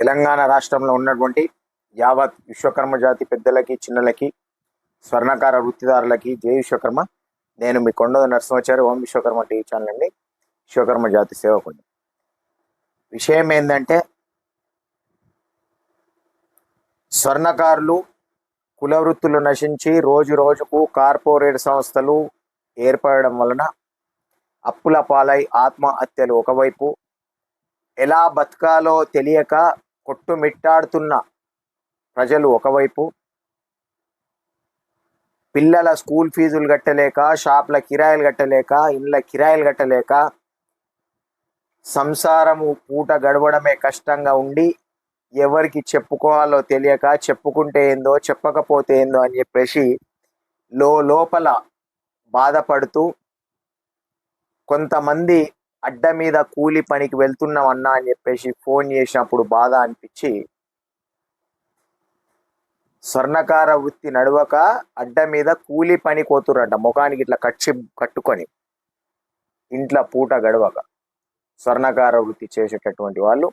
తెలంగాణ రాష్ట్రంలో ఉన్నటువంటి యావత్ విశ్వకర్మ జాతి పెద్దలకి చిన్నలకి స్వర్ణకార వృత్తిదారులకి జై విశ్వకర్మ. నేను మీ కొండ నరసింహాచారి ఓం విశ్వకర్మ టీవీ ఛానల్ అండి. విశ్వకర్మ జాతి సేవకుడు. విషయం ఏంటంటే స్వర్ణకారులు కుల వృత్తులు నశించి రోజు రోజుకు కార్పొరేట్ సంస్థలు ఏర్పడడం వలన అప్పుల పాలై ఆత్మహత్యలు ఒకవైపు. ఎలా బతకాలో తెలియక కొట్టుమిట్టాడుతున్న ప్రజలు ఒకవైపు పిల్లల స్కూల్ ఫీజులు కట్టలేక షాప్ల కిరాయిలు కట్టలేక ఇండ్ల కిరాయిలు కట్టలేక సంసారము పూట గడవడమే కష్టంగా ఉండి ఎవరికి చెప్పుకోవాలో తెలియక చెప్పుకుంటే ఏందో చెప్పకపోతే ఏందో అని చెప్పేసి లో లోపల బాధపడుతూ కొంతమంది అడ్డ మీద కూలి పనికి వెళ్తున్నాం అన్నా అని చెప్పేసి ఫోన్ చేసినప్పుడు బాధ అనిపించి స్వర్ణకార వృత్తి నడవక అడ్డ మీద కూలి పని కోతురంట ముఖానికి ఇట్లా కచ్చి కట్టుకొని ఇంట్లో పూట గడవక. స్వర్ణకార వృత్తి చేసేటటువంటి వాళ్ళు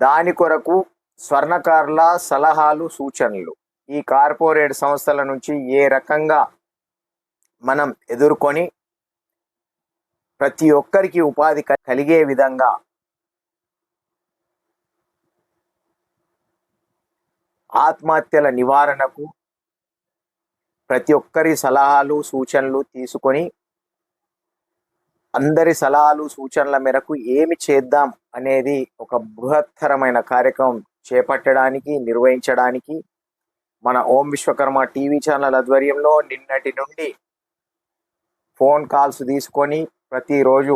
దాని కొరకు స్వర్ణకారుల సలహాలు సూచనలు. ఈ కార్పొరేట్ సంస్థల నుంచి ఏ రకంగా మనం ఎదుర్కొని ప్రతి ఒక్కరికి ఉపాధి కలిగే విధంగా ఆత్మహత్యల నివారణకు ప్రతి ఒక్కరి సలహాలు సూచనలు తీసుకొని అందరి సలహాలు సూచనల మేరకు ఏమి చేద్దాం అనేది ఒక బృహత్తరమైన కార్యక్రమం చేపట్టడానికి నిర్వహించడానికి మన ఓం విశ్వకర్మ టీవీ ఛానల్ ఆధ్వర్యంలో నిన్నటి నుండి ఫోన్ కాల్స్ తీసుకొని ప్రతిరోజు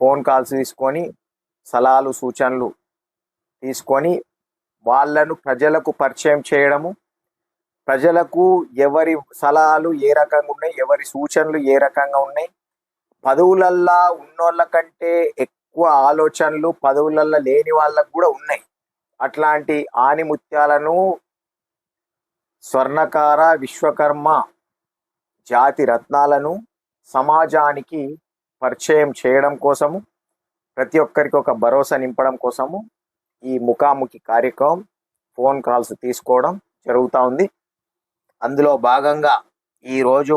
ఫోన్ కాల్స్ తీసుకొని సలహాలు సూచనలు తీసుకొని వాళ్ళను ప్రజలకు పరిచయం చేయడము ప్రజలకు ఎవరి సలహాలు ఏ రకంగా ఉన్నాయి ఎవరి సూచనలు ఏ రకంగా ఉన్నాయి పదవులల్లా ఉన్నోళ్ళ కంటే ఎక్కువ ఆలోచనలు పదవులల్లా లేని వాళ్ళకు కూడా ఉన్నాయి. అట్లాంటి ఆనిముత్యాలను స్వర్ణకార విశ్వకర్మ జాతి రత్నాలను సమాజానికి పరిచయం చేయడం కోసము ప్రతి ఒక్కరికి ఒక భరోసా నింపడం కోసము ఈ ముఖాముఖి కార్యక్రమం ఫోన్ కాల్స్ తీసుకోవడం జరుగుతూ ఉంది. అందులో భాగంగా ఈరోజు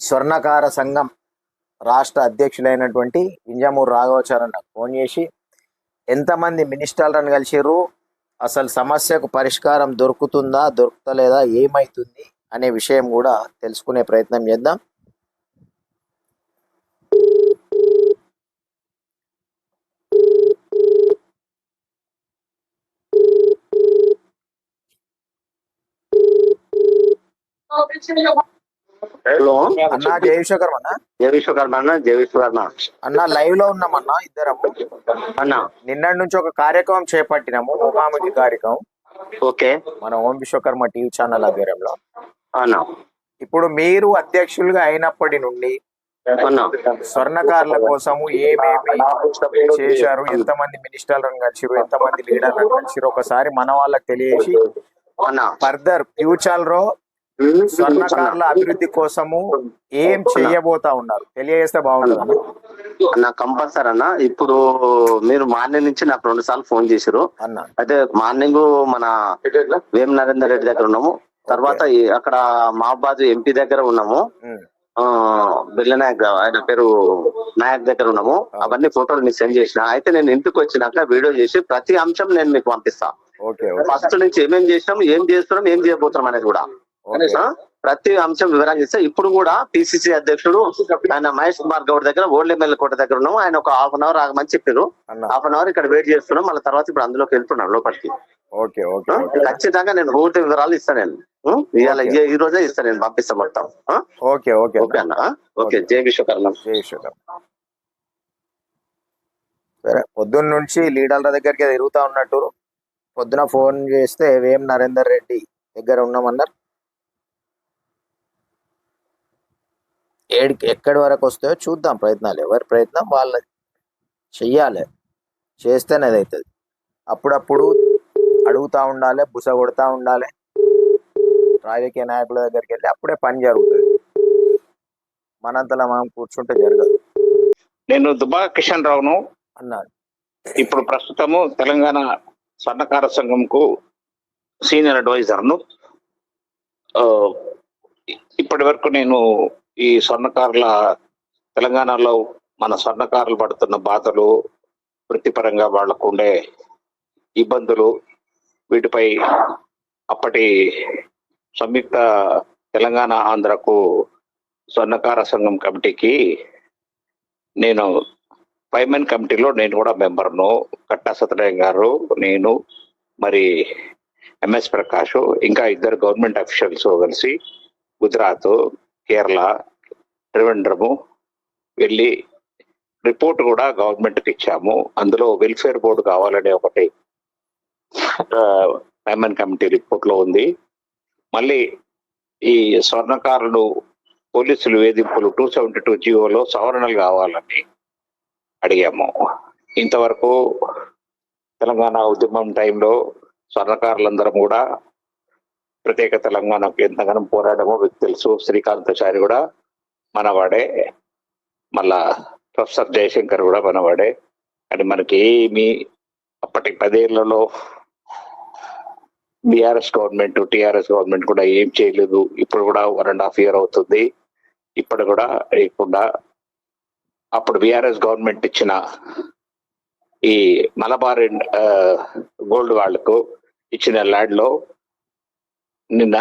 స్వర్ణకార సంఘం రాష్ట్ర అధ్యక్షులైనటువంటి వింజమూరు రాఘవచారణ ఫోన్ చేసి ఎంతమంది మినిస్టర్లను కలిసిర్రు? అసలు సమస్యకు పరిష్కారం దొరుకుతుందా దొరుకుతలేదా? ఏమవుతుంది అనే విషయం కూడా తెలుసుకునే ప్రయత్నం చేద్దాం. హలో. అన్నా జయశేఖర్ అన్న జయ విశ్వకర్మ అన్న జయ విశ్వకర్మ అన్న లైవ్లో ఉన్నామన్నా ఇద్దరము? అన్న. నిన్నటి నుంచి ఒక కార్యక్రమం చేపట్టినాము ముఖాముఖి కార్యక్రమం. ఓకే. మన ఓం విశ్వకర్మ టీవీ ఛానల్ ఆధ్వర్యంలో. అన్న. ఇప్పుడు మీరు అధ్యక్షులుగా అయినప్పటి నుండి అన్న. స్వర్ణకారుల కోసము ఏమేమి చేశారు? ఎంతమంది మినిస్టర్లను కలిసిరు ఎంతమంది లీడర్లను కలిసిరు ఒకసారి మన వాళ్ళకి తెలియజేసి అన్న. ఫర్దర్ ఫ్యూచర్లో స్వర్ణకారుల అభివృద్ధి కోసము ఏం చెయ్యబోతా ఉన్నారు? తెలియజేస్తే బాగుంటుంది? అన్న. అన్న కంపల్సరీ అన్న. ఇప్పుడు మీరు మార్నింగ్ నుంచి నాకు రెండు సార్లు ఫోన్ చేశారు అన్న. అయితే మార్నింగ్ మన వేం నరేందర్ రెడ్డి దగ్గర ఉన్నాము. తర్వాత అక్కడ మహాబాద్ ఎంపీ దగ్గర ఉన్నాము. బిల్ల నాయక్ ఆయన పేరు నాయక్ దగ్గర ఉన్నాము. అవన్నీ ఫోటోలు మీకు సెండ్ చేసిన. అయితే నేను ఇంటికి వచ్చినాక వీడియో చేసి ప్రతి అంశం నేను మీకు పంపిస్తా. ఫస్ట్ నుంచి ఏమేం చేసినాం ఏం చేస్తున్నాం ఏం చేయబోతున్నాం అనేది కూడా? ప్రతి అంశం వివరంగా ఇస్తే ఇప్పుడు కూడా పిసిసి అధ్యక్షుడు ఆయన మహేష్ కుమార్ గౌడ్ దగ్గర ఓల్డ్ ఎమ్మెల్యే కోట దగ్గర ఉన్నాం ఆయన ఒక హాఫ్ అన్ అవర్ ఆగమని చెప్పారు. హాఫ్ అన్ అవర్ ఇక్కడ వెయిట్ చేస్తున్నాం. మళ్ళీ తర్వాత ఇప్పుడు అందులోకి వెళ్తున్నాం లోపలికి. ఖచ్చితంగా నేను పూర్తి వివరాలు ఇస్తాను నేను? ఇవాళ ఈ- రోజే ఇస్తాను నేను పంపిస్తా మొత్తం? Okay okay. ఓకే అన్న? ఓకే జై విశ్వకర్మ. జయశేఖర్ సరే పొద్దున్న నుంచి లీడర్ల దగ్గరికి తిరుగుతా ఉన్నట్టు పొద్దున ఫోన్ చేస్తే వేం నరేందర్ రెడ్డి దగ్గర ఉన్నామన్నారు. ఏడికి ఎక్కడి వరకు వస్తాయో చూద్దాం ప్రయత్నాలు. ఎవరి ప్రయత్నం? వాళ్ళది. చెయ్యాలి. చేస్తేనే అది అవుతుంది. అప్పుడప్పుడు అడుగుతా ఉండాలి బుస కొడతా ఉండాలి. రాజకీయ నాయకుల దగ్గరికి వెళ్ళి అప్పుడే పని జరుగుతుంది. మనంతలా మనం కూర్చుంటే జరగదు. నేను దుబా కిషన్ రావును. అన్నాడు. ఇప్పుడు ప్రస్తుతము తెలంగాణ స్వర్ణకార సంఘంకు సీనియర్ అడ్వైజర్ను. ఇప్పటి వరకు నేను ఈ స్వర్ణకారుల తెలంగాణలో మన స్వర్ణకారులు పడుతున్న బాధలు వృత్తిపరంగా వాళ్ళకు ఉండే ఇబ్బందులు వీటిపై అప్పటి సంయుక్త తెలంగాణ ఆంధ్రకు స్వర్ణకార సంఘం కమిటీకి నేను పైమెన్ కమిటీలో నేను కూడా మెంబర్ను. కట్టా సత్యనారాయణ గారు నేను మరి ఎంఎస్ ప్రకాష్ ఇంకా ఇద్దరు గవర్నమెంట్ అఫీషియల్స్ కలిసి గుజరాత్ కేరళ త్రివేంద్రము వెళ్ళి రిపోర్ట్ కూడా గవర్నమెంట్కి ఇచ్చాము. అందులో వెల్ఫేర్ బోర్డు కావాలనే ఒకటి పైమెన్ కమిటీ రిపోర్ట్లో ఉంది. మళ్ళీ ఈ స్వర్ణకారులు పోలీసులు వేధింపులు టూ సెవెంటీ టూ జీవోలో సవరణలు కావాలని అడిగాము. ఇంతవరకు తెలంగాణ ఉద్యమం టైంలో స్వర్ణకారులందరం కూడా ప్రత్యేక తెలంగాణకు ఎంతగానో పోరాడమో మీకు తెలుసు. శ్రీకాంతాచారి కూడా మనవాడే. మళ్ళా ప్రొఫెసర్ జయశంకర్ కూడా మనవాడే. కానీ మనకి ఏమి అప్పటి పదేళ్ళలో బీఆర్ఎస్ గవర్నమెంట్ టిఆర్ఎస్ గవర్నమెంట్ కూడా ఏం చేయలేదు. ఇప్పుడు కూడా వన్ అండ్ హాఫ్ ఇయర్ అవుతుంది. ఇప్పుడు కూడా లేకుండా అప్పుడు బీఆర్ఎస్ గవర్నమెంట్ ఇచ్చిన ఈ మలబార్ గోల్డ్ వాళ్ళకు ఇచ్చిన ల్యాండ్లో నిన్న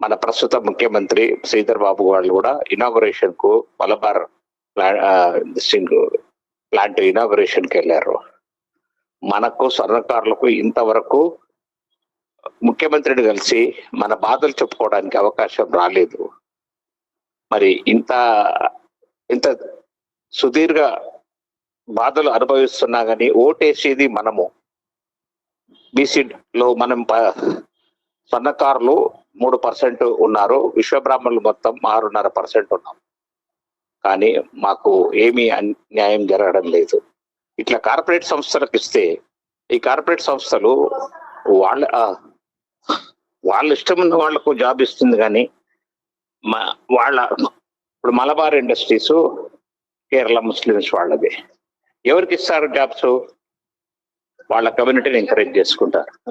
మన ప్రస్తుత ముఖ్యమంత్రి శ్రీధర్ బాబు వాళ్ళు కూడా ఇనాగురేషన్కు మలబార్ ప్లాంట్ ఇనాగరేషన్కి వెళ్ళారు. మనకు స్వర్ణకారులకు ఇంతవరకు ముఖ్యమంత్రిని కలిసి మన బాధలు చెప్పుకోవడానికి అవకాశం రాలేదు. మరి ఇంత ఇంత సుదీర్ఘ బాధలు అనుభవిస్తున్నా కానీ ఓటేసేది మనము. బీసీలో మనం ప- స్వర్ణకారులు మూడు పర్సెంట్ ఉన్నారు. విశ్వబ్రాహ్మణులు మొత్తం ఆరున్నర పర్సెంట్ ఉన్నాం. కానీ మాకు ఏమీ అన్యాయం జరగడం లేదు. ఇట్లా కార్పొరేట్ సంస్థలకు ఇస్తే ఈ కార్పొరేట్ సంస్థలు వాళ్ళ వాళ్ళ ఇష్టం ఉన్న వాళ్ళకు జాబ్ ఇస్తుంది కానీ మా- వాళ్ళ ఇప్పుడు మలబార్ ఇండస్ట్రీస్ కేరళ ముస్లిమ్స్ వాళ్ళది. ఎవరికి ఇస్తారు జాబ్స్? వాళ్ళ కమ్యూనిటీని ఎంకరేజ్ చేసుకుంటారు.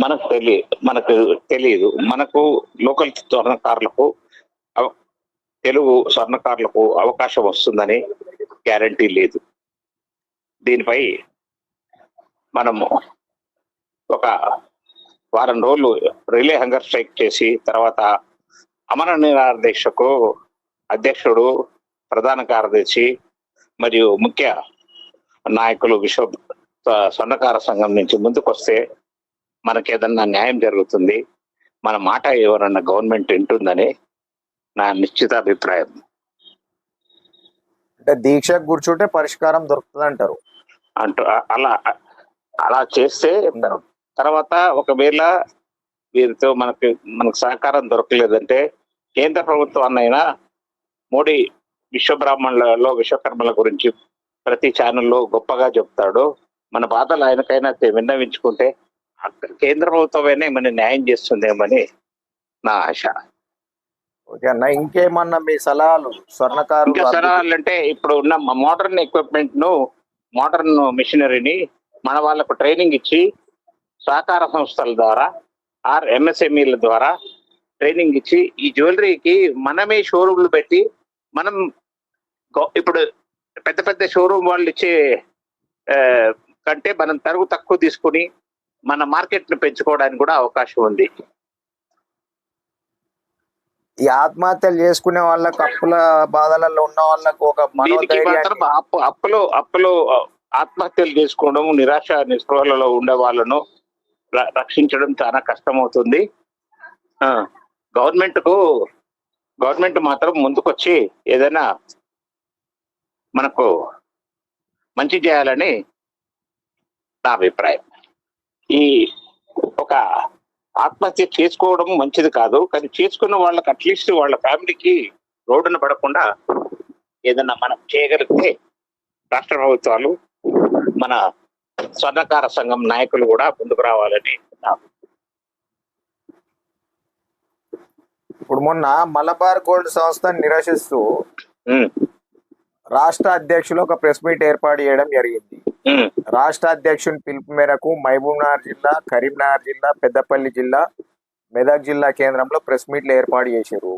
మనకు తెలియ మనకు తెలియదు. మనకు లోకల్ స్వర్ణకారులకు అవ- తెలుగు స్వర్ణకారులకు అవకాశం వస్తుందని గ్యారంటీ లేదు. దీనిపై మనము ఒక వారం రోజులు రిలే హంగర్ స్ట్రైక్ చేసి తర్వాత అమర నిరాహార దీక్షకు అధ్యక్షుడు ప్రధాన కార్యదర్శి మరియు ముఖ్య నాయకులు విశ్వ స్వర్ణకార సంఘం నుంచి ముందుకు వస్తే మనకి ఏదన్నా న్యాయం జరుగుతుంది మన మాట ఎవరన్నా గవర్నమెంట్ వింటుందని నా నిశ్చిత అభిప్రాయం అంటే దీక్షకు కూర్చుంటే పరిష్కారం దొరుకుతుంది అంటారు అంటూ అలా అలా చేస్తే తర్వాత ఒకవేళ వీరితో మనకి మనకు సహకారం దొరకలేదంటే కేంద్ర ప్రభుత్వాన్నైనా మోడీ విశ్వబ్రాహ్మణులలో విశ్వకర్మల గురించి ప్రతి ఛానల్లో గొప్పగా చెప్తాడు. మన బాధలు ఆయనకైనా విన్నవించుకుంటే అక్కడ కేంద్ర ప్రభుత్వమైనా మన న్యాయం చేస్తుందేమని నా ఆశ. ఓకే అన్న ఇంకేమన్నా మీ సలహాలు? స్వర్ణకారులు ఇంకా సలహాలంటే ఇప్పుడు ఉన్న మోడర్న్ ఎక్విప్మెంట్ను మోడర్న్ మిషనరీని మన వాళ్ళకు ట్రైనింగ్ ఇచ్చి సహకార సంస్థల ద్వారా ఆర్ ఎంఎస్ఎంఈల ద్వారా ట్రైనింగ్ ఇచ్చి ఈ జ్యువెలరీకి మనమే షోరూమ్లు పెట్టి మనం ఇప్పుడు పెద్ద పెద్ద షోరూమ్ వాళ్ళు ఇచ్చే కంటే మనం తరుగు తక్కువ తీసుకుని మన మార్కెట్ను పెంచుకోవడానికి కూడా అవకాశం ఉంది. ఈ ఆత్మహత్యలు చేసుకునే వాళ్ళకు అప్పుల బాధలలో ఉన్న వాళ్ళకు ఒక అప్పులో అప్పులో ఆత్మహత్యలు చేసుకోవడం నిరాశ నిస్పృహలలో ఉండే వాళ్ళను రక్షించడం చాలా కష్టమవుతుంది. గవర్నమెంట్కు గవర్నమెంట్ మాత్రం ముందుకొచ్చి ఏదైనా మనకు మంచి చేయాలని నా అభిప్రాయం. ఈ ఒక ఆత్మహత్య చేసుకోవడం మంచిది కాదు కానీ చేసుకున్న వాళ్ళకి అట్లీస్ట్ వాళ్ళ ఫ్యామిలీకి రోడ్డున పడకుండా ఏదన్నా మనం చేయగలిగితే రాష్ట్ర ప్రభుత్వాలు మన స్వర్ణకార సంఘం నాయకులు కూడా ముందుకు రావాలని ఇప్పుడు మొన్న మలబార్ గోల్డ్ సంస్థ నిరసిస్తూ రాష్ట్ర అధ్యక్షులు ఒక ప్రెస్ మీట్ ఏర్పాటు చేయడం జరిగింది. రాష్ట్ర అధ్యక్షుని పిలుపు మేరకు మహబూబ్నగర్ జిల్లా కరీంనగర్ జిల్లా పెద్దపల్లి జిల్లా మెదక్ జిల్లా కేంద్రంలో ప్రెస్ మీట్లు ఏర్పాటు చేశారు.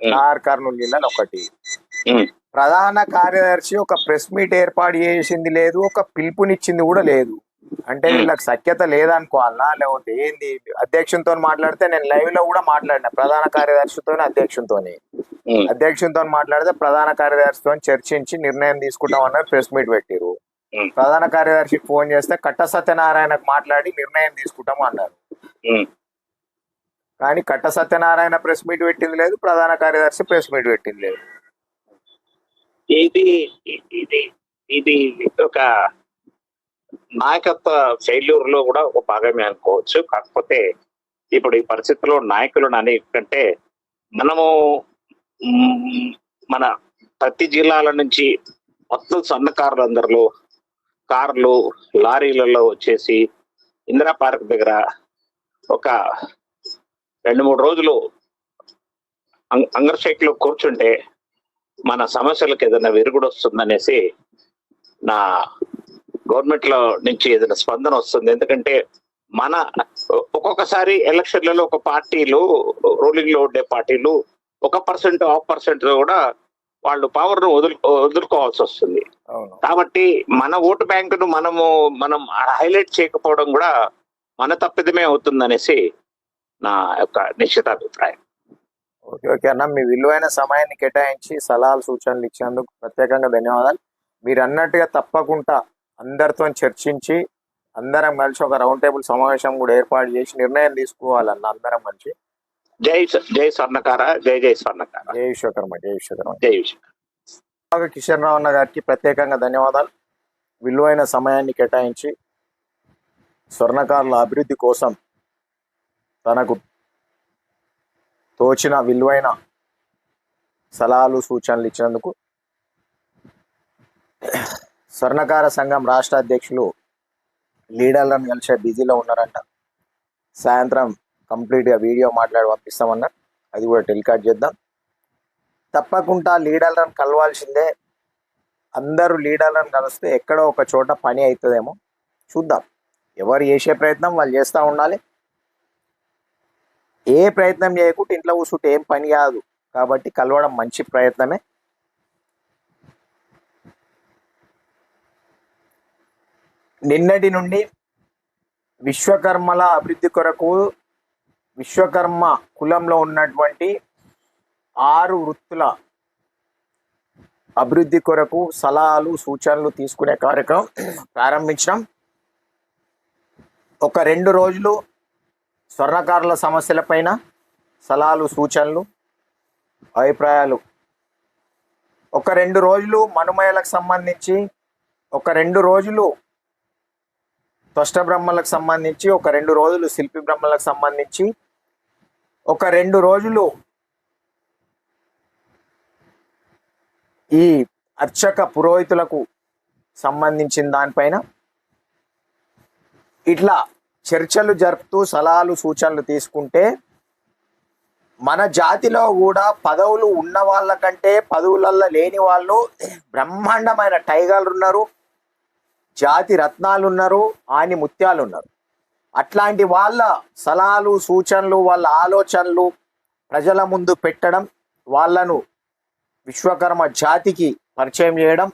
నార్ కర్నూలు జిల్లాలో ఒకటి. ప్రధాన కార్యదర్శి ఒక ప్రెస్ మీట్ ఏర్పాటు చేసింది లేదు ఒక పిలుపునిచ్చింది కూడా లేదు. అంటే వీళ్ళకి సఖ్యత లేదనుకోవాలనా? లేకపోతే ఏంది? అధ్యక్షునితో మాట్లాడితే నేను లైవ్లో కూడా మాట్లాడినా ప్రధాన కార్యదర్శితో అధ్యక్షునితోని. ఉమ్, అధ్యక్షునితో మాట్లాడితే ప్రధాన కార్యదర్శితో చర్చించి నిర్ణయం తీసుకుంటాం అన్నది ప్రెస్ మీట్ పెట్టిరు ప్రధాన కార్యదర్శికి ఫోన్ చేస్తే కట్ట సత్యనారాయణకు మాట్లాడి నిర్ణయం తీసుకుంటాం అన్నారు. కానీ కట్ట సత్యనారాయణ ప్రెస్ మీట్ పెట్టింది లేదు ప్రధాన కార్యదర్శి ప్రెస్ మీట్ పెట్టింది లేదు. ఇది ఇది ఇది ఒక నాయకత్వ ఫెయిల్యూర్లో కూడా ఒక భాగమే అనుకోవచ్చు. కాకపోతే ఇప్పుడు ఈ పరిస్థితుల్లో నాయకులను అనే కంటే మనము మన ప్రతి జిల్లాల నుంచి మొత్తం సన్నకారులు అందరిలో కార్లు లారీలలో వచ్చేసి ఇందిరా పార్క్ దగ్గర ఒక రెండు మూడు రోజులు అంగ- అంగర్షేక్లో కూర్చుంటే మన సమస్యలకు ఏదైనా విరుగుడు వస్తుందనేసి నా గవర్నమెంట్లో నుంచి ఏదైనా స్పందన వస్తుంది. ఎందుకంటే మన ఒక్కొక్కసారి ఎలక్షన్లలో ఒక పార్టీలు రూలింగ్లో ఉండే పార్టీలు ఒక పర్సెంట్ హాఫ్ పర్సెంట్ కూడా వాళ్ళు పవర్ను వదులు వదులుకోవాల్సి వస్తుంది. కాబట్టి మన ఓటు బ్యాంకును మనము మనం హైలైట్ చేయకపోవడం కూడా మన తప్పిదమే అవుతుందనేసి నా యొక్క నిశ్చిత అభిప్రాయం ఓకే ఓకే అన్న. మీ విలువైన సమయాన్ని కేటాయించి సలహాలు సూచనలు ఇచ్చినందుకు ప్రత్యేకంగా ధన్యవాదాలు. మీరు అన్నట్టుగా తప్పకుండా అందరితో చర్చించి అందరం కలిసి ఒక రౌండ్ టేబుల్ సమావేశం కూడా ఏర్పాటు చేసి నిర్ణయం తీసుకోవాలన్న అందరం కలిసి. జై జై స్వర్ణకార జై జై స్వర్ణకార. జై విశ్వకర్మ జై విశ్వకర్మ. జై విశ్వ బాగా కిషన్ రావు అన్న గారికి ప్రత్యేకంగా ధన్యవాదాలు. విలువైన సమయాన్ని కేటాయించి స్వర్ణకారుల అభివృద్ధి కోసం తనకు తోచిన విలువైన సలహాలు సూచనలు ఇచ్చినందుకు స్వర్ణకార సంఘం రాష్ట్ర అధ్యక్షులు లీడర్లను కలిసే బిజీలో ఉన్నారంట. సాయంత్రం కంప్లీట్గా వీడియో మాట్లాడి పంపిస్తామన్నారు. అది కూడా టెలికాస్ట్ చేద్దాం. తప్పకుండా లీడర్లను కలవాల్సిందే. అందరూ లీడర్లను కలిస్తే ఎక్కడో ఒక చోట పని అవుతుందేమో చూద్దాం. ఎవరు చేసే ప్రయత్నం వాళ్ళు చేస్తూ ఉండాలి. ఏ ప్రయత్నం చేయకుండా ఇంట్లో కూర్చుంటే ఏం పని కాదు. కాబట్టి కలవడం మంచి ప్రయత్నమే. నిన్నటి నుండి విశ్వకర్మల అభివృద్ధి కొరకు విశ్వకర్మ కులంలో ఉన్నటువంటి ఆరు వృత్తుల అభివృద్ధి కొరకు సలహాలు సూచనలు తీసుకునే కార్యక్రమం ప్రారంభించడం ఒక రెండు రోజులు స్వర్ణకారుల సమస్యలపైన సలహాలు సూచనలు అభిప్రాయాలు. ఒక రెండు రోజులు మనుమయలకు సంబంధించి ఒక రెండు రోజులు త్వష్ట బ్రహ్మలకు సంబంధించి ఒక రెండు రోజులు శిల్పి బ్రహ్మలకు సంబంధించి ఒక రెండు రోజులు ఈ అర్చక పురోహితులకు సంబంధించిన దానిపైన ఇట్లా చర్చలు జరుపుతూ సలహాలు సూచనలు తీసుకుంటే మన జాతిలో కూడా పదవులు ఉన్న వాళ్ళకంటే పదవులల్లో లేని వాళ్ళు బ్రహ్మాండమైన టైగర్లు ఉన్నారు జాతి రత్నాలు ఉన్నారు ఆని ముత్యాలు ఉన్నారు. అట్లాంటి వాళ్ళ సలహాలు సూచనలు వాళ్ళ ఆలోచనలు ప్రజల ముందు పెట్టడం వాళ్ళను విశ్వకర్మ జాతికి పరిచయం చేయడం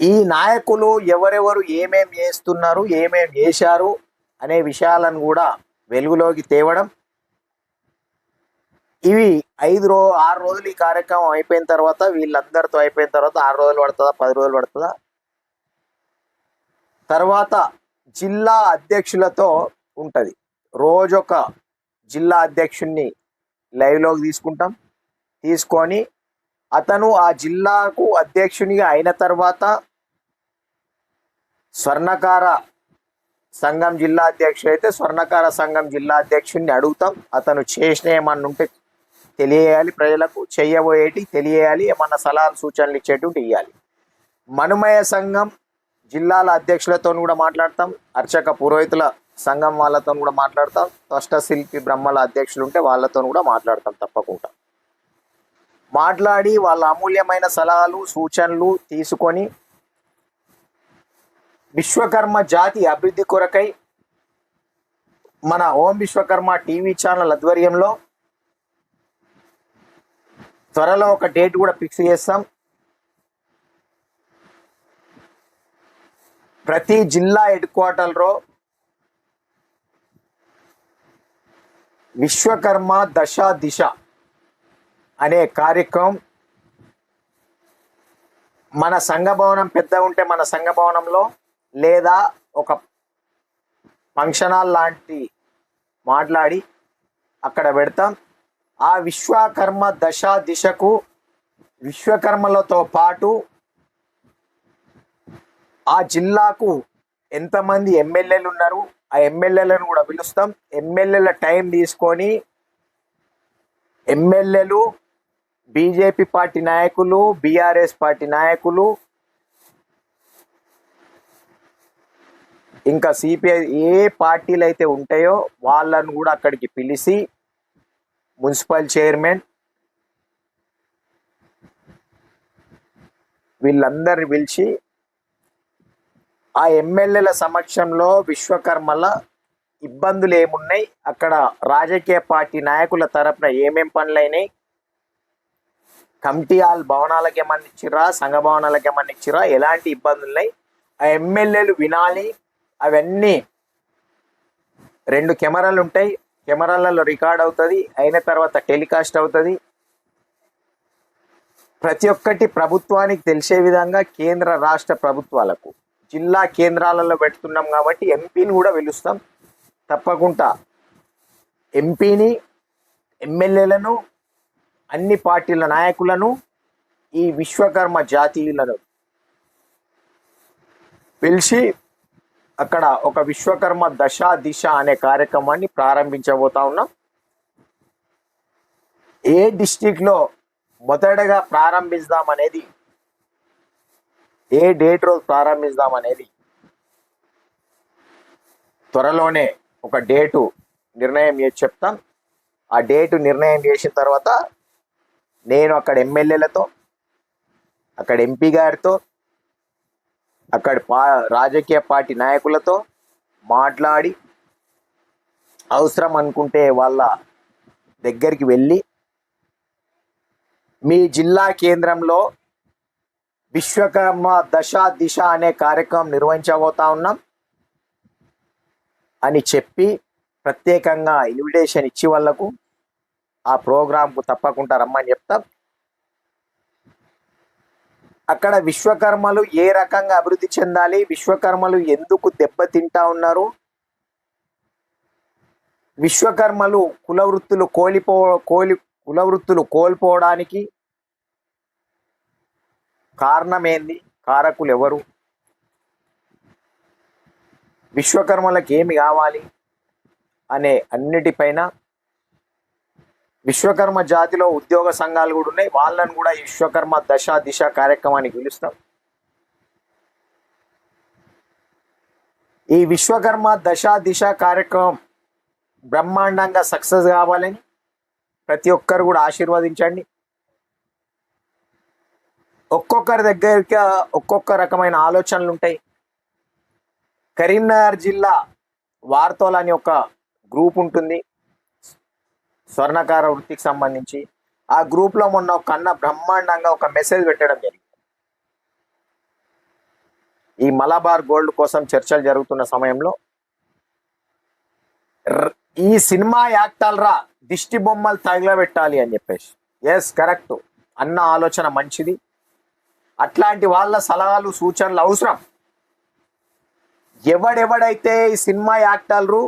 ఈ నాయకులు ఎవరెవరు ఏమేం చేస్తున్నారు ఏమేం చేశారు అనే విషయాలను కూడా వెలుగులోకి తేవడం. ఇవి ఐదు రో ఆరు రోజులు ఈ కార్యక్రమం అయిపోయిన తర్వాత వీళ్ళందరితో అయిపోయిన తర్వాత ఆరు రోజులు పడుతుందా పది రోజులు పడుతుందా? తర్వాత జిల్లా అధ్యక్షులతో ఉంటుంది. రోజొక జిల్లా అధ్యక్షుణ్ణి లైవ్లోకి తీసుకుంటాం. తీసుకొని అతను ఆ జిల్లాకు అధ్యక్షునిగా అయిన తర్వాత స్వర్ణకార సంఘం జిల్లా అధ్యక్షుడు అయితే స్వర్ణకార సంఘం జిల్లా అధ్యక్షుడిని అడుగుతాం. అతను చేసిన ఏమన్నా ఉంటే తెలియాలి ప్రజలకు చేయబోయేటి తెలియాలి ఏమన్నా సలహాలు సూచనలు ఇచ్చేటువంటి ఇవ్వాలి మనుమయ సంఘం జిల్లాల అధ్యక్షులతో కూడా మాట్లాడతాం. అర్చక పురోహితుల సంఘం వాళ్ళతో కూడా మాట్లాడతాం. త్వష్ట శిల్పి బ్రహ్మల అధ్యక్షులు ఉంటే వాళ్ళతో కూడా మాట్లాడతాం తప్పకుండా. మాట్లాడి వాళ్ళ అమూల్యమైన సలహాలు సూచనలు తీసుకొని విశ్వకర్మ జాతి అభివృద్ధి కొరకై మన ఓం విశ్వకర్మ టీవీ ఛానల్ ఆధ్వర్యంలో త్వరలో ఒక డేట్ కూడా ఫిక్స్ చేస్తాం. ప్రతి జిల్లా హెడ్ క్వార్టర్లో విశ్వకర్మ దశ దిశ అనే కార్యక్రమం మన సంఘ భవనం పెద్ద ఉంటే మన సంఘ భవనంలో లేదా ఒక ఫంక్షన్ హాల్ లాంటి మాట్లాడి అక్కడ పెడతాం. ఆ విశ్వకర్మ దశ దిశకు విశ్వకర్మలతో పాటు ఆ జిల్లాకు ఎంతమంది ఎమ్మెల్యేలు ఉన్నారు ఆ ఎమ్మెల్యేలను కూడా పిలుస్తాం. ఎమ్మెల్యేల టైం తీసుకొని ఎమ్మెల్యేలు బీజేపీ పార్టీ నాయకులు బీఆర్ఎస్ పార్టీ నాయకులు ఇంకా సిపిఐ ఏ పార్టీలు అయితే ఉంటాయో వాళ్ళను కూడా అక్కడికి పిలిచి మున్సిపల్ చైర్మన్ వీళ్ళందరిని పిలిచి ఆ ఎమ్మెల్యేల సమక్షంలో విశ్వకర్మల ఇబ్బందులు ఏమున్నాయి అక్కడ రాజకీయ పార్టీ నాయకుల తరపున ఏమేం పనులైనాయి కమిటీ హాల్ భవనాలకు ఏమన్నా ఇచ్చిరా సంఘ భవనాలకు ఏమన్నా ఇచ్చిరా ఎలాంటి ఇబ్బందులు ఉన్నాయి ఆ ఎమ్మెల్యేలు వినాలి అవన్నీ రెండు కెమెరాలు ఉంటాయి. కెమెరాలలో రికార్డ్ అవుతుంది. అయిన తర్వాత టెలికాస్ట్ అవుతుంది. ప్రతి ఒక్కటి ప్రభుత్వానికి తెలిసే విధంగా కేంద్ర రాష్ట్ర ప్రభుత్వాలకు. జిల్లా కేంద్రాలలో పెడుతున్నాం కాబట్టి ఎంపీని కూడా పిలుస్తాం. తప్పకుండా ఎంపీని ఎమ్మెల్యేలను అన్ని పార్టీల నాయకులను ఈ విశ్వకర్మ జాతీయులను పిలిచి అక్కడ ఒక విశ్వకర్మ దశ దిశ అనే కార్యక్రమాన్ని ప్రారంభించబోతా ఉన్నాం. ఏ డిస్టిక్లో మొదటగా ప్రారంభిస్తాం అనేది ఏ డేట్ రోజు ప్రారంభిస్తాం అనేది త్వరలోనే ఒక డేటు నిర్ణయం చేసి చెప్తాం. ఆ డేటు నిర్ణయం చేసిన తర్వాత నేను అక్కడ ఎమ్మెల్యేలతో అక్కడ ఎంపీ గారితో అక్కడ పా రాజకీయ పార్టీ నాయకులతో మాట్లాడి అవసరం అనుకుంటే వాళ్ళ దగ్గరికి వెళ్ళి మీ జిల్లా కేంద్రంలో విశ్వకర్మ దశ దిశ అనే కార్యక్రమం నిర్వహించబోతా ఉన్నాం అని చెప్పి ప్రత్యేకంగా ఇన్విటేషన్ ఇచ్చి వాళ్ళకు ఆ ప్రోగ్రాంకు తప్పకుండా రమ్మని చెప్తాం. అక్కడ విశ్వకర్మలు ఏ రకంగా అభివృద్ధి చెందాలి విశ్వకర్మలు ఎందుకు దెబ్బతింటా ఉన్నారు? విశ్వకర్మలు కుల వృత్తులు కోలిపో కోలి కుల వృత్తులు కోల్పోవడానికి కారణం ఏంది కారకులు ఎవరు విశ్వకర్మలకు ఏమి కావాలి? అనే అన్నిటిపైన విశ్వకర్మ జాతిలో ఉద్యోగ సంఘాలు కూడా ఉన్నాయి. వాళ్ళని కూడా ఈ విశ్వకర్మ దశ దిశ కార్యక్రమానికి పిలుస్తాం. ఈ విశ్వకర్మ దశ దిశ కార్యక్రమం బ్రహ్మాండంగా సక్సెస్ కావాలని ప్రతి ఒక్కరు కూడా ఆశీర్వదించండి. ఒక్కొక్కరి దగ్గరికి ఒక్కొక్క రకమైన ఆలోచనలు ఉంటాయి. కరీంనగర్ జిల్లా వార్తోల్ అని ఒక గ్రూప్ ఉంటుంది. స్వర్ణకార వృత్తికి సంబంధించి ఆ గ్రూప్లో మొన్న ఒక అన్న బ్రహ్మాండంగా ఒక మెసేజ్ పెట్టడం జరిగింది. ఈ మలబార్ గోల్డ్ కోసం చర్చలు జరుగుతున్న సమయంలో ఈ సినిమా యాక్టాలరా దిష్టి బొమ్మలు తగిలబెట్టాలి అని చెప్పేసి. ఎస్ కరెక్ట్ అన్న ఆలోచన మంచిది. అట్లాంటి వాళ్ళ సలహాలు సూచనలు అవసరం. ఎవడెవడైతే ఈ సినిమా యాక్టర్లు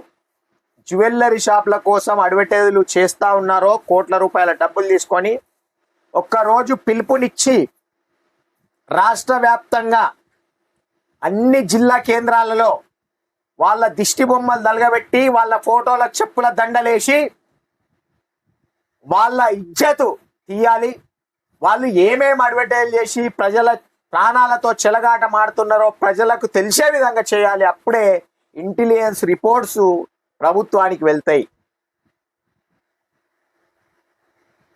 జ్యువెల్లరీ షాప్ల కోసం అడ్వర్టైజ్లు చేస్తూ ఉన్నారో కోట్ల రూపాయల డబ్బులు తీసుకొని ఒక్కరోజు పిలుపునిచ్చి రాష్ట్ర వ్యాప్తంగా అన్ని జిల్లా కేంద్రాలలో వాళ్ళ దిష్టి బొమ్మలు దలగబెట్టి వాళ్ళ ఫోటోల చెప్పుల దండలేసి వాళ్ళ ఇజ్జతు తీయాలి. వాళ్ళు ఏమేమి అడ్వర్టైజ్ చేసి ప్రజల ప్రాణాలతో చెలగాట మాడుతున్నారో ప్రజలకు తెలిసే విధంగా చేయాలి. అప్పుడే ఇంటెలిజెన్స్ రిపోర్ట్స్ ప్రభుత్వానికి వెళ్తాయి.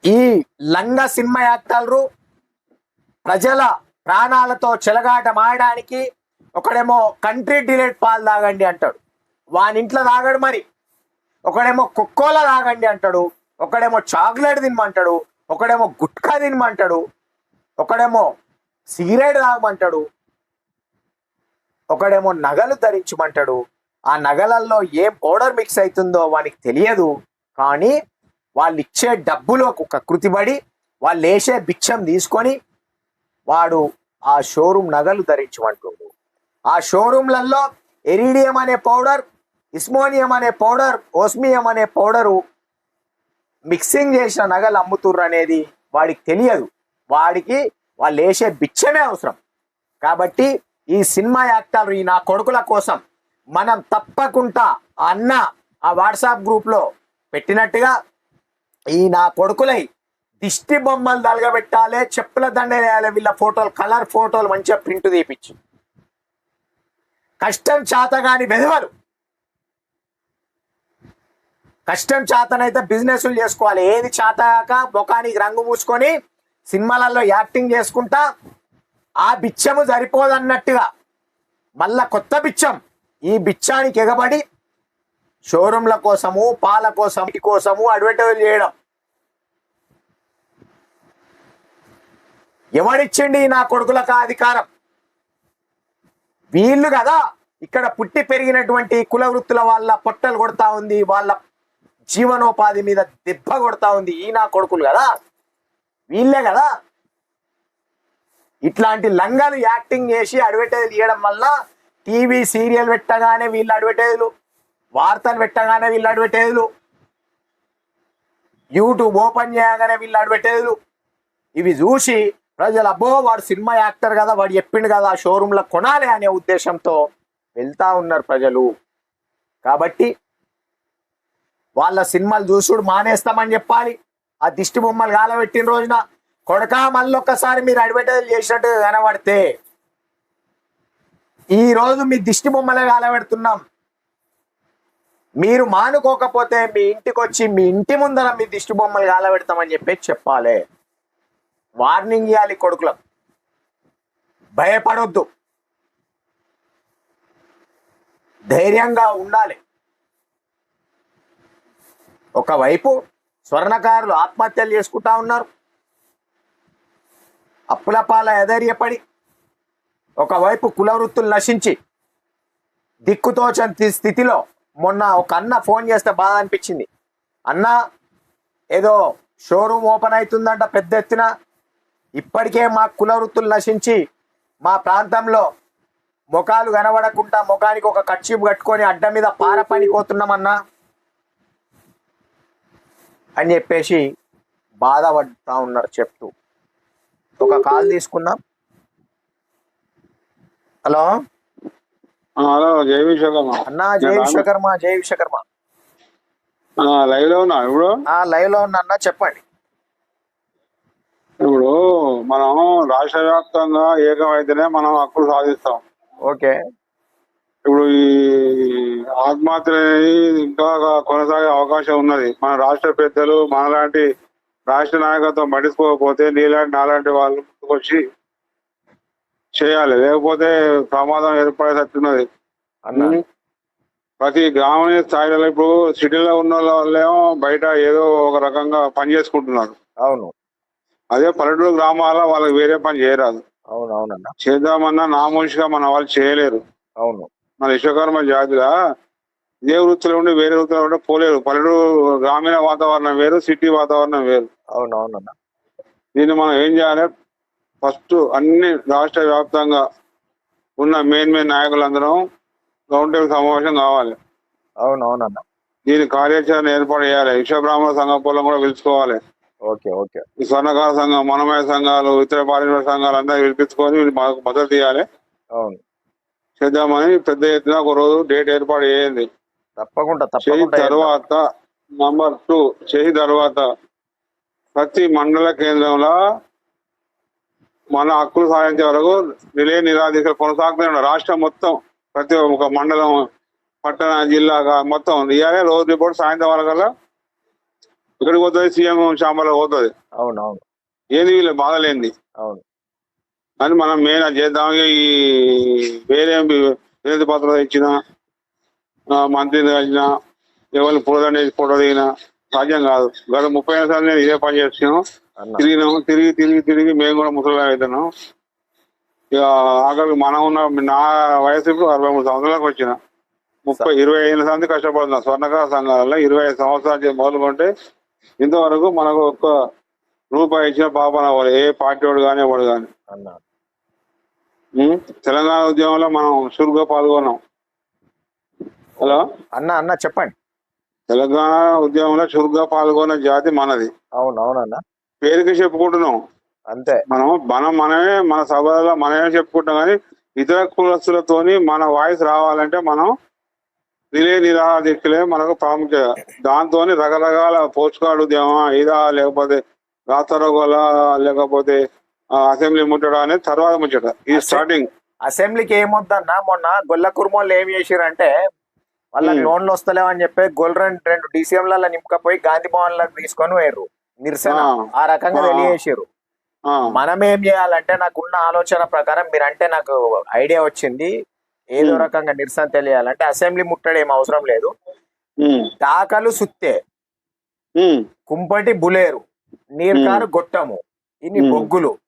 ఈ లంగ సినిమా యాక్టర్లు ప్రజల ప్రాణాలతో చెలగాట మాయడానికి ఒకడేమో కంట్రీ డిలేట్ పాలు తాగండి అంటాడు. వాని ఇంట్లో తాగడు మరి. ఒకడేమో కుక్కోల తాగండి అంటాడు. ఒకడేమో చాక్లెట్ తినమంటాడు. ఒకడేమో గుట్కా తినమంటాడు. ఒకడేమో సిగరెట్ తాగమంటాడు. ఒకడేమో నగలు ధరించమంటాడు. ఆ నగలల్లో ఏం పౌడర్ మిక్స్ అవుతుందో వానికి తెలియదు. కానీ వాళ్ళు ఇచ్చే డబ్బులో ఒక కృతిబడి వాళ్ళు వేసే బిచ్చం తీసుకొని వాడు ఆ షోరూమ్ నగలు ధరించమంటుండు. ఆ షోరూమ్లలో ఎరిడియం అనే పౌడర్ ఇస్మోనియం అనే పౌడర్ ఓస్మియం అనే పౌడరు మిక్సింగ్ చేసిన నగలు అమ్ముతుర్రు అనేది వాడికి తెలియదు. వాడికి వాళ్ళు వేసే బిచ్చమే అవసరం. కాబట్టి ఈ సినిమా యాక్టర్ ఈ నా కొడుకుల కోసం మనం తప్పకుండా అన్న ఆ వాట్సాప్ గ్రూప్లో పెట్టినట్టుగా ఈ నా కొడుకులై దిష్టి బొమ్మలు తలగబెట్టాలి చెప్పుల దండ వేయాలి వీళ్ళ ఫోటోలు కలర్ ఫోటోలు మంచిగా ప్రింట్ తీపిచ్చు. కష్టం చాతగాని వెధవలు. కష్టం చాతనైతే బిజినెస్లు చేసుకోవాలి. ఏది చాతగాక ముఖానికి రంగు మూసుకొని సినిమాలలో యాక్టింగ్ చేసుకుంటా ఆ బిచ్చము సరిపోదన్నట్టుగా. మళ్ళా కొత్త బిచ్చం. ఈ బిచ్చానికి ఎగబడి షోరూంల కోసము పాల కోసం కోసము అడ్వర్టైజ్ చేయడం. ఎవడిచ్చిండి ఈ నా కొడుకులకు అధికారం? వీళ్ళు కదా ఇక్కడ పుట్టి పెరిగినటువంటి కుల వృత్తుల వాళ్ళ పొట్టలు కొడతా ఉంది వాళ్ళ జీవనోపాధి మీద దెబ్బ కొడతా ఉంది ఈ నా కొడుకులు కదా? వీళ్ళే కదా? ఇట్లాంటి లంగాలు యాక్టింగ్ చేసి అడ్వర్టైజ్ చేయడం వల్ల టీవీ సీరియల్ పెట్టగానే వీళ్ళు అడ్వర్టైజ్లు వార్తలు పెట్టగానే వీళ్ళు అడ్వర్టైజ్లు యూట్యూబ్ ఓపెన్ చేయగానే వీళ్ళు అడ్వర్టైజ్లు ఇవి చూసి ప్రజలు అబ్బో వాడు సినిమా యాక్టర్ కదా వాడు చెప్పిండు కదా ఆ షోరూంలో కొనాలి అనే ఉద్దేశంతో వెళ్తా ఉన్నారు ప్రజలు. కాబట్టి వాళ్ళ సినిమాలు చూసుడు మానేస్తామని చెప్పాలి. ఆ దిష్టి బొమ్మలు గాలబెట్టిన రోజున కొడక మళ్ళీ ఒక్కసారి మీరు అడ్వర్టైజ్ చేసినట్టు కనబడితే ఈ రోజు మీ దిష్టి బొమ్మలే కాలబెడుతున్నాం మీరు మానుకోకపోతే మీ ఇంటికి వచ్చి మీ ఇంటి ముందర మీ దిష్టి బొమ్మలు గాలబెడతామని చెప్పి చెప్పాలి. వార్నింగ్ ఇవ్వాలి కొడుకులకు. భయపడొద్దు. ధైర్యంగా ఉండాలి. ఒకవైపు స్వర్ణకారులు ఆత్మహత్యలు చేసుకుంటా ఉన్నారు. అప్పుల పాల ఎదర్యపడి ఒకవైపు కుల వృత్తులు నశించి దిక్కుతోచని స్థితిలో మొన్న ఒక అన్న ఫోన్ చేస్తే బాధ అనిపించింది. అన్న ఏదో షోరూమ్ ఓపెన్ అవుతుందంట పెద్ద ఎత్తున. ఇప్పటికే మా కుల వృత్తులు నశించి మా ప్రాంతంలో ముఖాలు కనబడకుండా ముఖానికి ఒక కచ్చిపు కట్టుకొని అడ్డ మీద పార పనిపోతున్నామన్నా అని చెప్పేసి బాధపడుతూ ఉన్నారు చెప్తూ. ఒక కాల్ తీసుకుందాం. హలో? హలో జై విశ్వకర్మ. అన్నా జై విశ్వకర్మ జై విశ్వకర్మ. ఆ, లైవ్లో ఉన్నా ఇప్పుడు? లైవ్లో ఉన్న అన్న చెప్పండి. ఇప్పుడు మనం రాష్ట్ర వ్యాప్తంగా ఏకమైతేనే మనం హక్కులు సాధిస్తాం. ఓకే. ఇప్పుడు ఈ ఆత్మహత్యలు అనేవి ఇంకా కొనసాగే అవకాశం ఉన్నది. మన రాష్ట్ర పెద్దలు మనలాంటి రాష్ట్ర నాయకత్వం పట్టించుకోకపోతే నీలాంటి నాలాంటి వాళ్ళు ముందుకొచ్చి చేయాలి. లేకపోతే ప్రమాదం ఏర్పడేటట్టున్నది. అన్న. ప్రతి గ్రామీణ స్థాయిలో ఇప్పుడు సిటీలో ఉన్న వాళ్ళేమో బయట ఏదో ఒక రకంగా పని చేసుకుంటున్నారు. అవును. అదే పల్లెటూరు గ్రామాల్లో వాళ్ళకి వేరే పని చేయరాదు. అవును అవునన్న. చేద్దామన్నా నామోషిగా మన వాళ్ళు చేయలేరు. అవును. మన విశ్వకర్మ జాతిగా ఇదే వృత్తిలో ఉండి వేరే వృత్తిలో ఉంటే పోలేరు. పల్లెటూరు గ్రామీణ వాతావరణం వేరు సిటీ వాతావరణం వేరు. అవును అవునన్న. దీన్ని మనం ఏం చేయాలి? ఫస్ట్ అన్ని రాష్ట్ర వ్యాప్తంగా ఉన్న మెయిన్ మెయిన్ నాయకులందరం రౌండ్ టేబుల్ సమావేశం కావాలి. అవును అవునన్న దీని కార్యాచరణ ఏర్పాటు చేయాలి. విశ్వబ్రాహ్మణ సంఘం పొలం కూడా పిలుచుకోవాలి. Okay okay. ఈ స్వర్ణకార సంఘం మనమయ సంఘాలు ఇతర పారిశ్రామిక సంఘాలు అందరూ పిలిపించుకొని మాకు మద్దతు ఇవ్వాలి. అవును. చేద్దామని పెద్ద ఎత్తున ఒక రోజు డేట్ ఏర్పాటు చేయండి. తప్పకుండా తప్పకుండా తర్వాత నంబర్ టూ చేయి తర్వాత ప్రతి మండల కేంద్రంలో మన హక్కులు సాధించే వరకు రిలే నిరాదీక్ష కొనసాగుతూనే. రాష్ట్రం మొత్తం ప్రతి ఒక్క మండలం పట్టణ జిల్లాగా మొత్తం ఇవ్వాలి రోజు రిపోర్ట్ సాయంత్రం వరకల్లా ఇక్కడికి పోతుంది సీఎం చాంబర్లో పోతుంది. అవును అవును ఏంది వీళ్ళ బాధలేంది. అవును. అని మనం మెయిన్ అది చేద్దాం. ఈ వేరే వినతి పత్రం ఇచ్చిన మంత్రిని కలిసిన ఎవరిని ఫోటో ఫోటో దిగిన సాధ్యం కాదు. గత ముప్పై నిమిషాలు నేను ఇదే పని చేస్తున్నాం అన్న తిరిగినాము తిరిగి తిరిగి తిరిగి మేము కూడా ముసలి అవుతున్నాం ఇక ఆఖరికి మనం ఉన్న నా వయసు ఇప్పుడు అరవై మూడు సంవత్సరాలకు వచ్చిన. ముప్పై ఇరవై ఐదు సంవత్సరాలు కష్టపడుతున్నా. స్వర్ణకార సంఘాలలో ఇరవై ఐదు సంవత్సరాల మొదలుకుంటే ఇంతవరకు మనకు ఒక్క రూపాయి ఇచ్చిన పాపన వాడు ఏ పార్టీ వాడు కానీ వాడు కానీ? తెలంగాణ ఉద్యమంలో మనం చురుగ్గా పాల్గొన్నాం. హలో? అన్న అన్న చెప్పండి. తెలంగాణ ఉద్యమంలో చురుగ్గా పాల్గొన్న జాతి మనది. అవును అవునన్న. పేరుకి చెప్పుకుంటున్నాం. అంతే. మనం మనం మనమే మన సభలో మనమే చెప్పుకుంటాం కానీ ఇతర కులస్తులతోని మన వాయిస్ రావాలంటే మనం రిలే నిరాధికులే మనకు ప్రాముఖ్యత దాంతో రకరకాల పోస్ట్ కార్డు ఉద్యమం ఇదా లేకపోతే రాతరోగల లేకపోతే అసెంబ్లీ ముట్టడం అనేది తర్వాత ముచ్చట ఇది స్టార్టింగ్. అసెంబ్లీకి ఏమొద్దన్న మొన్న గొల్ల కుర్మోళ్ళు ఏం చేసిరంటే వాళ్ళకి ఉమ్. లోన్లు వస్తలేవని చెప్పి గొల్ల రెండు డీసీఎంలలో నింపకపోయి గాంధీ భవన్లకు తీసుకొని పోయారు నిరసన. ఆ. రకంగా. తెలియజేసారు మనం ఏం చేయాలంటే నాకున్న ఆలోచన ప్రకారం మీరంటే నాకు ఐడియా వచ్చింది. ఏదో. రకంగా నిరసన తెలియాలంటే అసెంబ్లీ ముట్టడి ఏం అవసరం లేదు. దాఖలు సుత్తే. కుంపటి బులేరు. నీర్కారు గొట్టము. ఇన్ని. బొగ్గులు.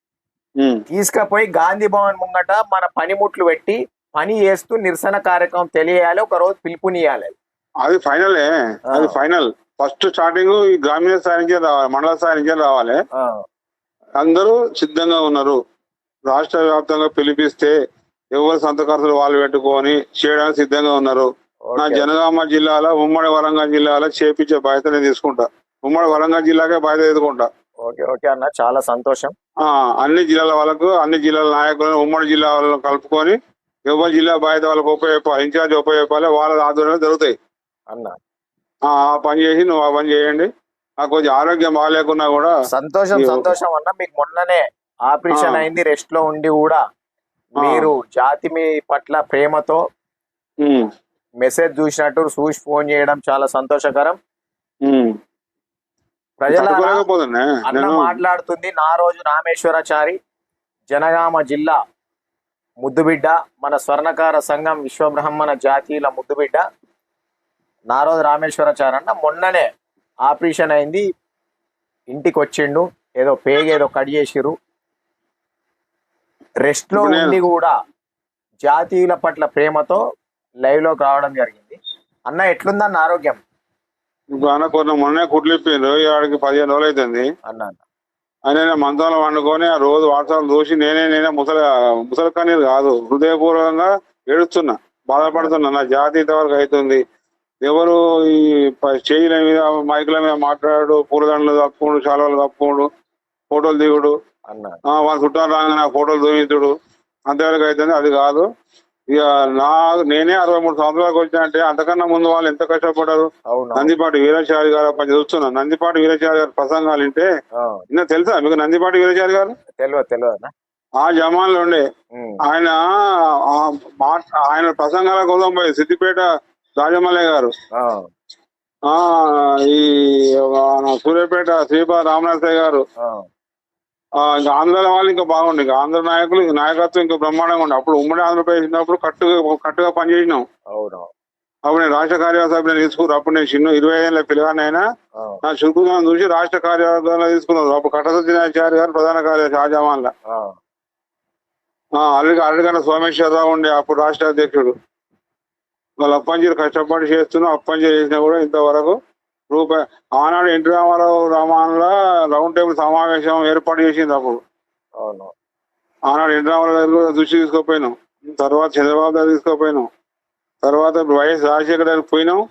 తీసుకపోయి గాంధీ భవన్ ముంగట మన పనిముట్లు పెట్టి పని చేస్తూ నిరసన కార్యక్రమం తెలియాలి. ఒక రోజు పిలుపునియాలి. అది ఫైనలే. అది ఫైనల్. ఫస్ట్ స్టార్టింగ్ ఈ గ్రామీణ స్థాయి నుంచే రావాలి మండల స్థాయి నుంచే రావాలి అందరూ సిద్ధంగా ఉన్నారు. రాష్ట్ర వ్యాప్తంగా పిలిపిస్తే ఎవరు సంతకర్తలు వాళ్ళు పెట్టుకొని చేయడానికి సిద్ధంగా ఉన్నారు. నా. జనగామ జిల్లాలో ఉమ్మడి వరంగల్ జిల్లాలో చేపించే బాధ్యత నేను తీసుకుంటా. ఉమ్మడి వరంగల్ జిల్లాకే బాధ్యత తీసుకుంటా ఓకే ఓకే అన్న చాలా సంతోషం. ఆ, అన్ని జిల్లాల వాళ్ళకు అన్ని జిల్లాల నాయకులను ఉమ్మడి జిల్లా వాళ్ళని కలుపుకొని ఎవరి జిల్లా బాధ్యత వాళ్ళకు ఉపయోగపాలి ఇన్ఛార్జ్ ఉపయోగపాలి వాళ్ళ ఆధ్వర్యంలో జరుగుతాయి. అన్న ఆ పని చేసి నువ్వు ఆ పని చేయండి నాకు కొంచెం ఆరోగ్యం బాగాలేకున్నా కూడా సంతోషం సంతోషం అన్న మీకు మొన్ననే ఆపరేషన్. అయింది రెస్ట్లో ఉండి కూడా. మీరు జాతి మీ పట్ల ప్రేమతో మెసేజ్ చూసినట్టు చూసి ఫోన్ చేయడం చాలా సంతోషకరం. ప్రజల అన్న నేను మాట్లాడుతుంది నా రోజు రామేశ్వరాచారి జనగామ జిల్లా ముద్దుబిడ్డ మన స్వర్ణకార సంఘం విశ్వబ్రహ్మణ జాతీయుల ముద్దుబిడ్డ నా రోజు రామేశ్వరాచారి అన్న మొన్ననే ఆపరేషన్ అయింది. ఇంటికి వచ్చిండు ఏదో పేగ ఏదో కట్ చేసిరు రెస్ట్లో ఇప్పుడు నేను- ఉండి కూడా జాతీయుల పట్ల ప్రేమతో లైవ్లోకి రావడం జరిగింది. అన్న ఎట్లుందన్న ఆరోగ్యం? అన్న కొన్ని మొన్నే కుట్లు ఇప్పిండ్రు ఆడికి పదిహేను రోజులు అవుతుంది అన్న ఆయన మంచంలో వండుకొని ఆ రోజు వాట్సాప్ చూసి నేనే నేనే ముసలి ముసలి కన్నీరు కాదు హృదయపూర్వకంగా ఏడుస్తున్నా బాధపడుతున్నా నా జాతి ఇంతవరకు అవుతుంది. ఎవరు ఈ చేయిల మీద మైకుల మీద మాట్లాడు పూలదండలు కప్పుకోడు శాలువలు కప్పుకోడు ఫోటోలు దిగుడు. వాళ్ళ చుట్టాలు రాగానే ఆ ఫోటోలు చూపించుడు అంతవరకు అవుతుంది అది కాదు. ఇక నా నేనే అరవై మూడు సంవత్సరాలకు వచ్చినంటే అంతకన్నా ముందు వాళ్ళు ఎంత కష్టపడ్డారు? అవును నందిపాటి వీరాచారి గారు పని చూస్తున్నా. నందిపాటి వీరాచారి గారి ప్రసంగాలు వింటే ఇంకా తెలుసా మీకు నందిపాటి వీరాచారి గారు? తెలియదు తెలియదు ఆ జమాన్లో ఉండే. ఆయన ఆయన ప్రసంగాల కోసం పోయి సిద్దిపేట రాజమల్లయ్య గారు. ఈ సూర్యాపేట శ్రీపా రామనాథయ్య గారు. ఇంకా ఆంధ్రాల వాళ్ళు ఇంకా బాగుండే. ఇంకా ఆంధ్ర నాయకులు నాయకత్వం ఇంకా బ్రహ్మాండంగా ఉండే. అప్పుడు ఉమ్మడి ఆంధ్రప్రదేశ్ ఉన్నప్పుడు కట్టుగా కట్టుగా పనిచేసినాం. అవును. అప్పుడు నేను రాష్ట్ర కార్యసభ్యులు తీసుకురు అప్పుడు నేను చిన్న ఇరవై ఏళ్ళ పిల్లగానైనా నా చురుకుగా చూసి రాష్ట్ర కార్యవర్గంలో తీసుకున్నారు అప్పుడు కటసత్యనాచార్య గారు ప్రధాన కార్యదర్శి ఆ. జమాన్లో ఆ, అరడి అరడిగంట సోమేశ్వరరావు ఉండే అప్పుడు రాష్ట్ర అధ్యక్షుడు. వాళ్ళు అప్పంజీలు కష్టపడి చేస్తున్నాం అప్పంజీ చేసినా కూడా ఇంతవరకు రూపాయి ఆనాడు ఎన్టీ రామారావు రామాన్లో రౌండ్ టేబుల్ సమావేశం ఏర్పాటు చేసింది అప్పుడు. అవును. ఆనాడు ఎన్టీ రామారావు గారు కూడా దృష్టి తీసుకోపోయినాం. తర్వాత చంద్రబాబు గారు తీసుకోపోయినాం. తర్వాత వైఎస్ రాజశేఖర గారికి పోయినాం.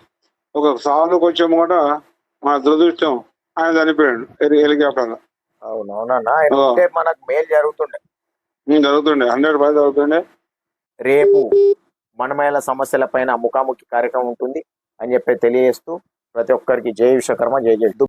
ఒక సాగుకు వచ్చాము కూడా మన దురదృష్టం ఆయన చనిపోయాడు హెలి- హెలికాప్టర్లో అవును అవునన్నా. ఆయన ఆ. ఉంటే మనకు మేలు జరుగుతుండే. జరుగుతుండే. Hundred percent జరుగుతుండే. రేపు. మనమేళ సమస్యల పైన ముఖాముఖి కార్యక్రమం ఉంటుంది అని చెప్పి తెలియజేస్తూ ప్రతి ఒక్కరికి జై విశ్వకర్మ జై జయ